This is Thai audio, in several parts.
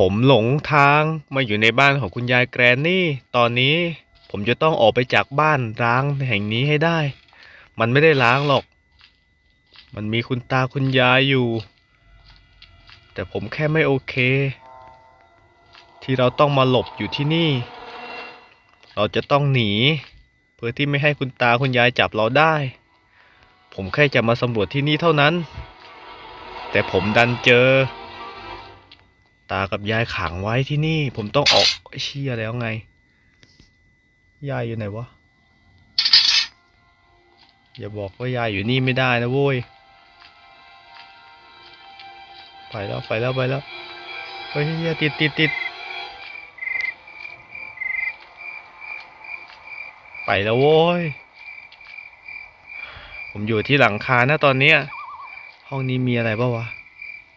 ผมหลงทางมาอยู่ในบ้านของคุณยายแกรนนี่ ตอนนี้ผมจะต้องออกไปจากบ้านร้างแห่งนี้ให้ได้ มันไม่ได้ล้างหรอก มันมีคุณตาคุณยายอยู่ แต่ผมแค่ไม่โอเค ที่เราต้องมาหลบอยู่ที่นี่ เราจะต้องหนี เพื่อที่ไม่ให้คุณตาคุณยายจับเราได้ ผมแค่จะมาสำรวจที่นี่เท่านั้น แต่ผมดันเจอ ตากับยายขังไว้ที่นี่ ผมต้องออกเชี่ยแล้วไง ยายอยู่ไหนวะ อย่าบอกว่ายายอยู่นี่ไม่ได้นะโว้ย ไปแล้วไปแล้วไปแล้วเฮ้ยเฮียติดติดติดไปแล้วโว้ย ผมอยู่ที่หลังคานะตอนเนี้ยห้องนี้มีอะไรป่าวะ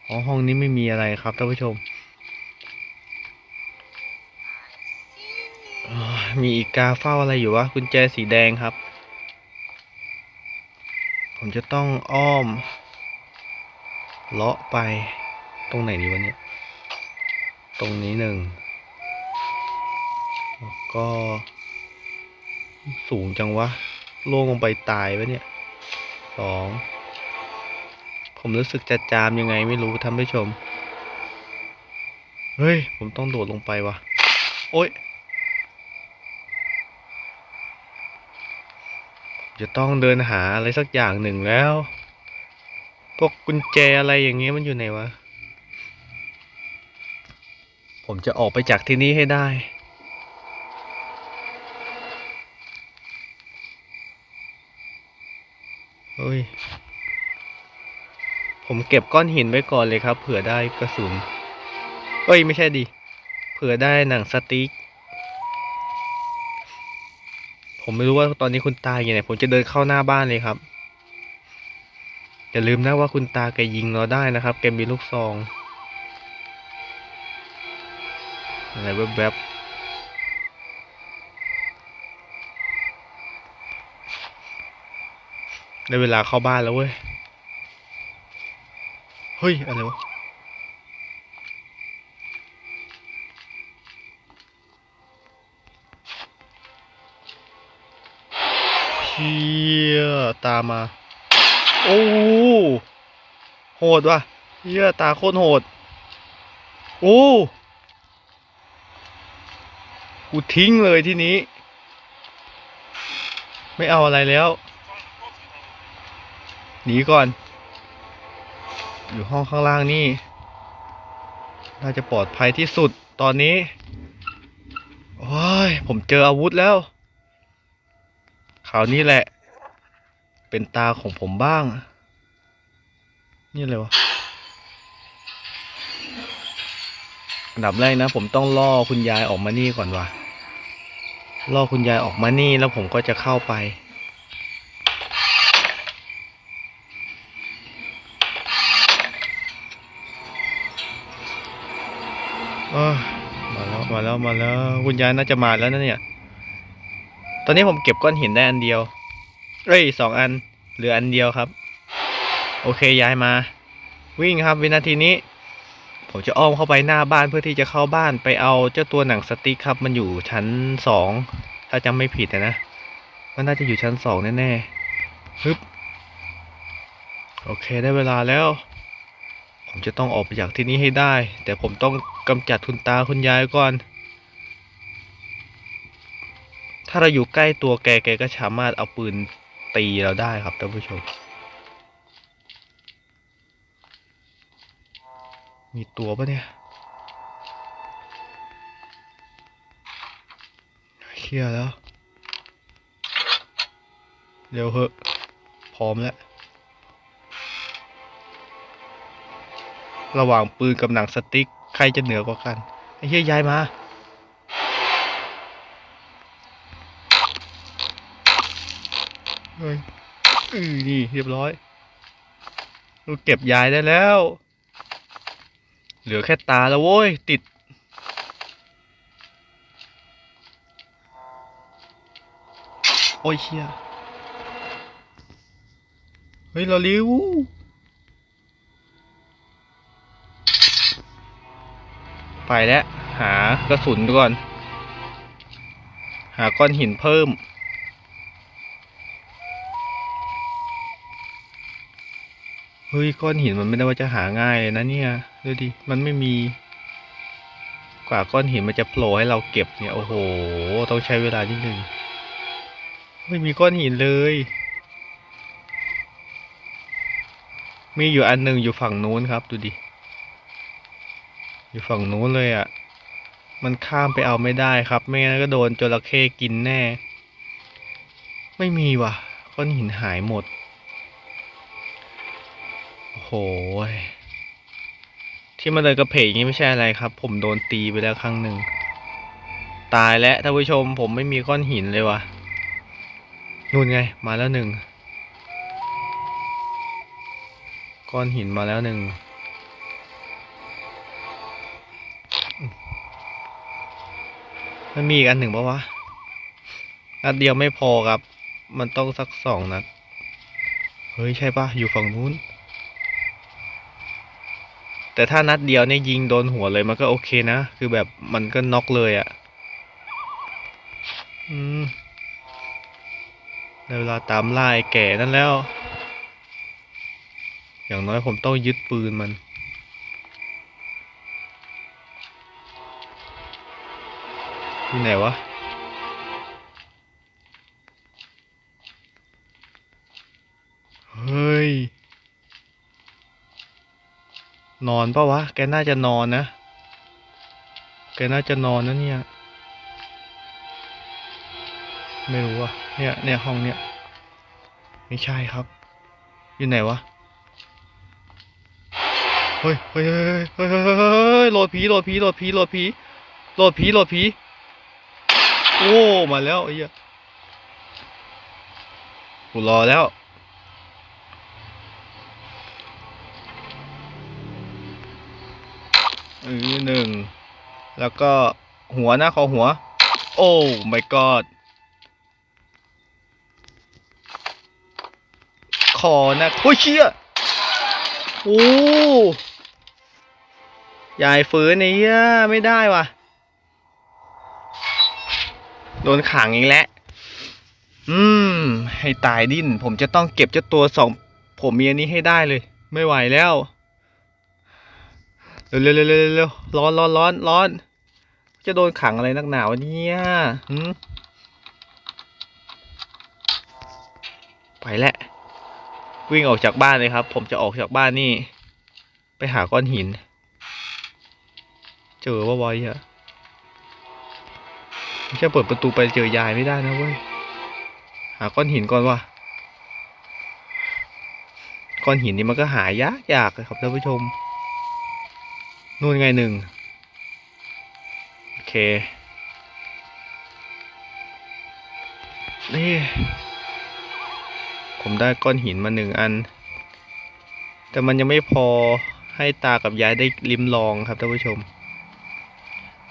อ๋อ ห้องนี้ไม่มีอะไรครับท่านผู้ชมอ่า มีอีกาเฝ้าอะไรอยู่วะกุญแจสีแดงครับ ผมจะต้องอ้อม เลาะไปตรงไหนดีวะเนี่ย ตรงนี้หนึ่งแล้วก็ สูงจังวะล่วงลงไปตายวะเนี่ยสองผมรู้สึกจะจามยังไงไม่รู้ท่านผู้ชม เฮ้ย ผมต้องโดดลงไปวะโอ๊ย จะต้องเดินหาอะไรสักอย่างหนึ่งแล้ว พวกกุญแจอะไรอย่างเงี้ยมันอยู่ไหนวะ ผมจะออกไปจากที่นี่ให้ได้ เฮ้ย ผมเก็บก้อนหินไว้ก่อนเลยครับ เผื่อได้กระสุน เอ้ย ไม่ใช่ดิ เผื่อได้หนังสติ๊ก ผมไม่รู้ว่าตอนนี้คุณตาอยู่ไหนผมจะเดินเข้าหน้าบ้านเลยครับอย่าลืมนะว่าคุณตาแกยิงเราได้นะครับแกมีลูกซองอะไรแวบๆได้เวลาเข้าบ้านแล้วเว้ย เฮ้ย อะไรวะ ยตามมา โอ้โหโหดว่ะเชี่ยตาโคตรโหด โอ้กูทิ้งเลยที่นี้ ไม่เอาอะไรแล้ว หนีก่อน อยู่ห้องข้างล่างนี่ น่าจะปลอดภัยที่สุดตอนนี้ โอ้ย ผมเจออาวุธแล้ว คราวนี้แหละ เป็นตาของผมบ้าง นี่อะไรวะอันดับแรกนะ ผมต้องล่อคุณยายออกมานี่ก่อนวะล่อคุณยายออกมานี่แล้วผมก็จะเข้าไป มาแล้วมาแล้วมาแล้ว คุณยายน่าจะมาแล้วนะเนี่ย ตอนนี้ผมเก็บก้อนหินได้อันเดียว เอ้ยสองอัน เหลืออันเดียวครับ โอเคยายมา วิ่งครับวินาทีนี้ ผมจะอ้อมเข้าไปหน้าบ้านเพื่อที่จะเข้าบ้านไปเอาเจ้าตัวหนังสติ๊กครับ มันอยู่ชั้นสองถ้าจำไม่ผิดนะนะมันน่าจะอยู่ชั้นสองแน่ๆฮึบโอเคได้เวลาแล้ว ผมจะต้องออกไปจากที่นี่ให้ได้ แต่ผมต้องกำจัดคุณตาคุณยายก่อน ถ้าเราอยู่ใกล้ตัวแกแกก็สามารถเอาปืนตีเราได้ครับท่านผู้ชม มีตัวปะเนี่ยเคลียร์แล้ว เร็วเหอะ พร้อมแล้ว ระหว่างปืนกับหนังสติ๊ก ใครจะเหนือกว่ากัน ไอ้เหี้ยยายมา เฮ้ยนี่เรียบร้อยเราเก็บยายได้แล้ว เหลือแค่ตาแล้วโว้ย ติด โอ้ยเชี่ยเฮ้ย เราเร็วไปแล้ว หากระสุนก่อน หาก้อนหินเพิ่ม เฮ้ยก้อนหินมันไม่ได้ว่าจะหาง่ายเลยนะเนี่ยดูดิมันไม่มี กว่าก้อนหินมันจะโผล่ให้เราเก็บเนี่ยโอ้โหต้องใช้เวลานิดนึงไม่มีก้อนหินเลย มีอยู่อันหนึ่งอยู่ฝั่งนู้นครับดูดิอยู่ฝั่งนู้นเลยอะ่ะ มันข้ามไปเอาไม่ได้ครับ ไม่งั้นก็โดนจระเข้กินแน่ ไม่มีว่ะก้อนหินหายหมด โอ้โหยที่มันเลยกระเพกอย่างนี้ไม่ใช่อะไรครับ ผมโดนตีไปแล้วครั้งหนึ่ง ตายแล้วท่านผู้ชมผมไม่มีก้อนหินเลยว่ะนู่นไง มาแล้วหนึ่งก้อนหินมาแล้วหนึ่งมันมีอีกอันหนึ่งปะวะนัดเดียวไม่พอครับ มันต้องสักสองนัด เฮ้ย ใช่ปะอยู่ฝั่งนู้น แต่ถ้านัดเดียวเนี่ยยิงโดนหัวเลยมันก็โอเคนะ คือแบบมันก็น็อกเลยอะ่ะ อืมในเวลาตามล่าไอ้แก่นั่นแล้ว อย่างน้อยผมต้องยึดปืนมัน ที่ไหนวะ เฮ้ย นอนปะวะ แกน่าจะนอนนะ แกน่าจะนอนนะเนี่ย ไม่รู้อะเนี่ย เนี่ยห้องเนี่ย ไม่ใช่ครับ อยู่ไหนวะ เฮ้ยเฮ้ยเฮ้ยเฮ้ยเฮ้ยเฮ้ยเฮ้ยโหลดผีโหลดผีโหลดผีโหลดผีโหลดผีโหลดผี โอ้ มาแล้วไอ้เหี้ยกูรอแล้ว ออหนึ่งแล้วก็หัวนะขอหัว โอ้ my god ขอนะโอ้ยเชี่ยโอ้ยายฟื้นไอ้เหี้ยไม่ได้ว่ะ โดนขังอีกแล้ว อืม ให้ตายดิ้น ผมจะต้องเก็บเจ้าตัวสองผมเมียนี้ให้ได้เลย ไม่ไหวแล้ว เร็วเร็วเร็วเร็วเร็วร้อนร้อนร้อนร้อน จะโดนขังอะไรนักหนาวเนี่ยไปแหล้ววิ่งออกจากบ้านเลยครับ ผมจะออกจากบ้านนี่ ไปหาก้อนหิน เจอว่าไว้อะไม่ใช่เปิดประตูไปเจอยายไม่ได้นะเว้ย หาก้อนหินก่อนว่ะก้อนหินนี่มันก็หายากยากเลยครับท่านผู้ชม นู่นไงหนึ่งโอเค นี่ ผมได้ก้อนหินมาหนึ่งอัน แต่มันยังไม่พอให้ตากับยายได้ลิ้มลองครับท่านผู้ชม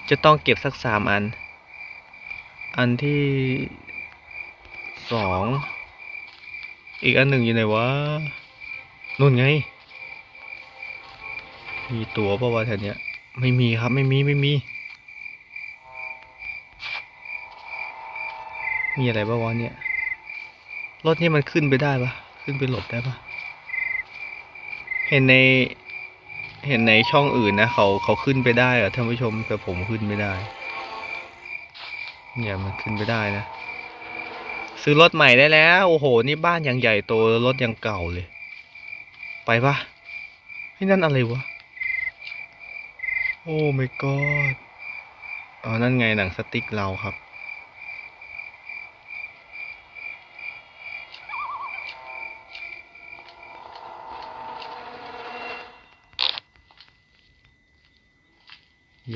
จะต้องเก็บสักสามอัน อันที่สอง อีกอันหนึ่งอยู่ไหนวะนู่นไง มีตัวปะวะแถวเนี้ย ไม่มีครับไม่มีไม่มี มีอะไรปะวะเนี่ย รถนี่มันขึ้นไปได้ปะขึ้นไปหลบได้ปะเห็นใน เห็นในช่องอื่นนะเขาเขาขึ้นไปได้อะท่านผู้ชมแต่ผมขึ้นไม่ได้ เนี่ยมันขึ้นไปได้นะซื้อรถใหม่ได้แล้ว โอ้โห นี่บ้านยังใหญ่โตรถยังเก่าเลย ไปปะเฮ้ยนั่นอะไรวะ โอ้ my god อ๋อ นั่นไงหนังสติ๊กเราครับ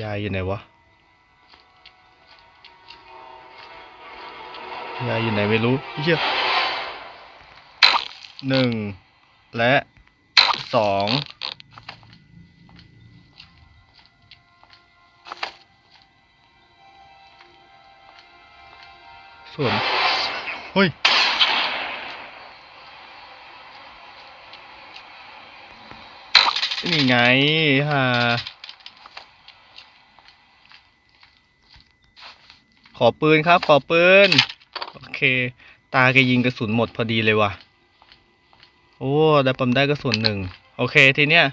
ยายอยู่ไหนวะ ยายอยู่ไหนไม่รู้เหี้ยหนึ่งและสอง ส่วนเฮ้ยนี่ไงฮะขอปืนครับ ขอปืน โอเค ตาแกยิงกระสุนหมดพอดีเลยว่ะ โอ้ได้ผมได้กระสุนหนึ่ง โอเคทีเนี้ย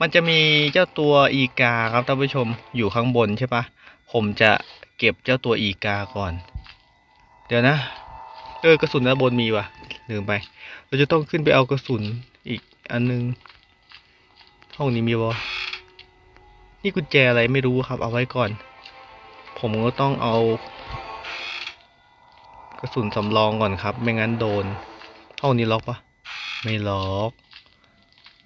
มันจะมีเจ้าตัวอีกาครับท่านผู้ชมอยู่ข้างบนใช่ปะผมจะเก็บเจ้าตัวอีกาก่อน เดี๋ยวนะ เออกระสุนด้านบนมีว่ะลืมไป เราจะต้องขึ้นไปเอากระสุนอีกอันนึง ห้องนี้มีบ่นี่กุญแจอะไรไม่รู้ครับ เอาไว้ก่อน ผมก็ต้องเอา กระสุนสำรองก่อนครับ ไม่งั้นโดน ห้องนี้ล็อกปะไม่ล็อก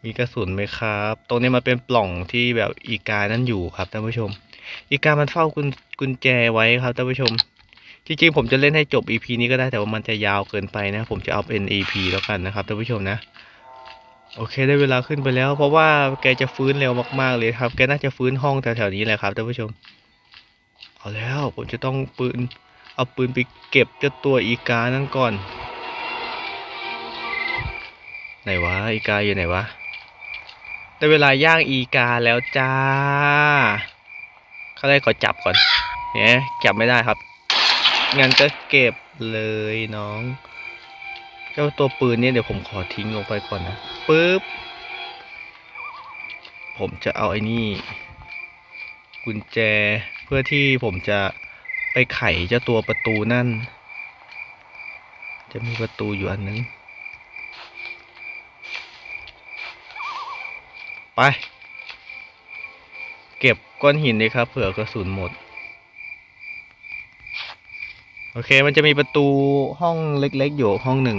มีกระสุนไหมครับ ตรงนี้มันเป็นปล่องที่แบบอีกานั่นอยู่ครับท่านผู้ชม อีกามันเฝ้ากุญแจไว้ครับท่านผู้ชม จริงๆผมจะเล่นให้จบ EP นี้ก็ได้แต่ว่ามันจะยาวเกินไปนะ ผมจะเอาเป็น EP แล้วกันนะครับท่านผู้ชมนะ โอเคได้เวลาขึ้นไปแล้ว เพราะว่าแกจะฟื้นเร็วมากๆเลยครับ แกน่าจะฟื้นห้องแถวๆนี้แหละครับท่านผู้ชม เอาแล้วผมจะต้องปืน เอาปืนไปเก็บเจ้าตัวอีกานั่นก่อน ไหนวะอีกาอยู่ไหนวะได้เวลาย่างอีกาแล้วจ้าเขาได้ขอจับก่อนเนี่ยจับไม่ได้ครับ งั้นก็เก็บเลยน้อง เจ้าตัวปืนเนี่ยเดี๋ยวผมขอทิ้งลงไปก่อนนะปึ๊บ ผมจะเอาไอ้นี่ กุญแจเพื่อที่ผมจะไปไขเจ้าตัวประตูนั่น จะมีประตูอยู่อันนึง ไป เก็บก้อนหินเลยครับ เผื่อกระสุนหมด โอเค มันจะมีประตูห้องเล็ก ๆ อยู่ห้องหนึ่ง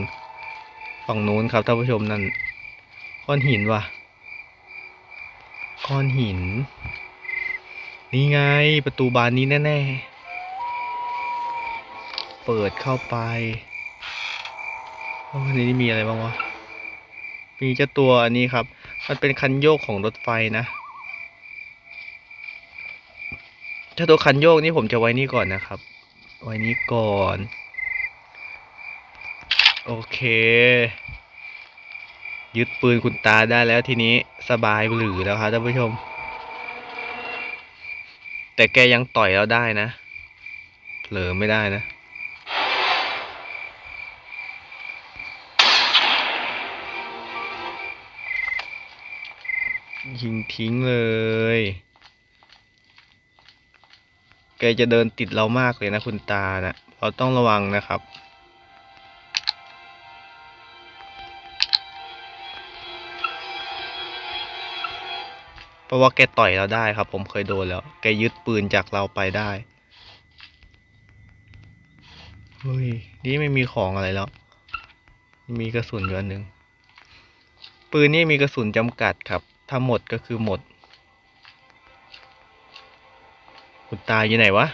ฝั่งนู้นครับท่านผู้ชมนั่นก้อนหินว่ะก้อนหิน นี่ไงประตูบานนี้แน่ ๆ เปิดเข้าไปโอ้ในนี้มีอะไรบ้างวะมีเจ้าตัวอันนี้ครับ มันเป็นคันโยกของรถไฟนะเจ้าตัวคันโยกนี่ผมจะไว้นี่ก่อนนะครับ ไว้นี้ก่อน โอเค ยึดปืนคุณตาได้แล้วทีนี้สบายหรือแล้วครับท่านผู้ชม แต่แกยังต่อยเราได้นะเผลอไม่ได้นะยิงทิ้งเลย แกจะเดินติดเรามากเลยนะคุณตานะเราต้องระวังนะครับ เพราะว่าแกต่อยเราได้ครับ ผมเคยโดนแล้ว แกยึดปืนจากเราไปได้ เฮ้ย นี่ไม่มีของอะไรแล้ว มีกระสุนอยู่อันหนึ่งปืนนี่มีกระสุนจำกัดครับ ถ้าหมดก็คือหมด คุณตาอยู่ไหนวะ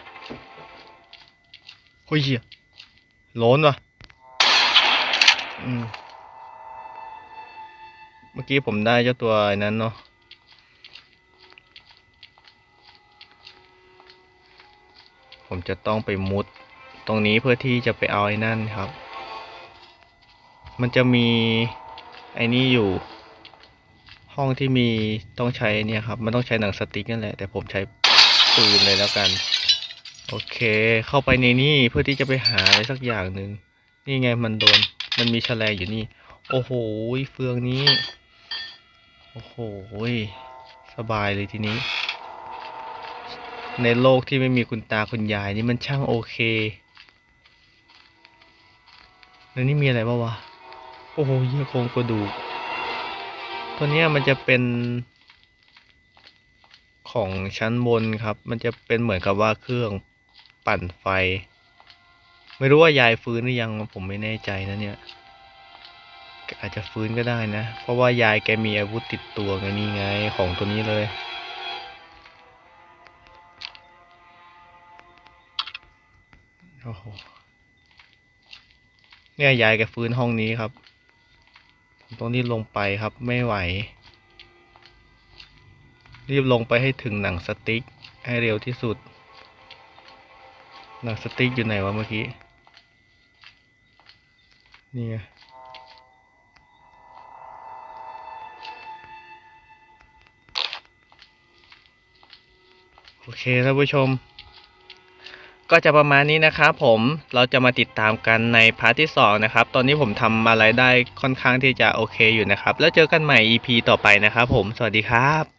เฮ้ยเหี้ยล้นวะอืมเมื่อกี้ผมได้เจ้าตัวนั้นเนาะผมจะต้องไปมุดตรงนี้เพื่อที่จะไปเอาไอ้นั่นครับ มันจะมีไอ้นี่อยู่ ห้องที่มีต้องใช้เนี่ยครับ มันต้องใช้หนังสติ๊กนั่นแหละ แต่ผมใช้ ปืนเลยแล้วกัน โอเค เข้าไปในนี่เพื่อที่จะไปหาอะไรสักอย่างหนึ่งนี่ไงมันโดน มันมีแฉลงอยู่นี่ โอ้โหเฟืองนี้ โอ้โหสบายเลยทีนี้ ในโลกที่ไม่มีคุณตาคุณยายนี่มันช่างโอเคแล้วนี่มีอะไรบ้างวะ โอ้โหเยี่ยโครงกระดูก ตัวเนี้ยมันจะเป็น ของชั้นบนครับ มันจะเป็นเหมือนกับว่าเครื่องปั่นไฟ ไม่รู้ว่ายายฟื้นหรือยังผมไม่แน่ใจนะเนี่ย อาจจะฟื้นก็ได้นะ เพราะว่ายายแกมีอาวุธติดตัวไงนี่ไงของตัวนี้เลยโอ้โหเนี่ยยายแกฟื้นห้องนี้ครับ ผมต้องรีบลงไปครับไม่ไหว รีบลงไปให้ถึงหนังสติ๊กให้เร็วที่สุด หนังสติ๊กอยู่ไหนวะเมื่อกี้ นี่ไงโอเคท่านผู้ชม ก็จะประมาณนี้นะครับผมเราจะมาติดตามกันในพาร์ทที่สองนะครับ ตอนนี้ผมทำอะไรได้ค่อนข้างที่จะโอเคอยู่นะครับ แล้วเจอกันใหม่ EP ต่อไปนะครับผมสวัสดีครับ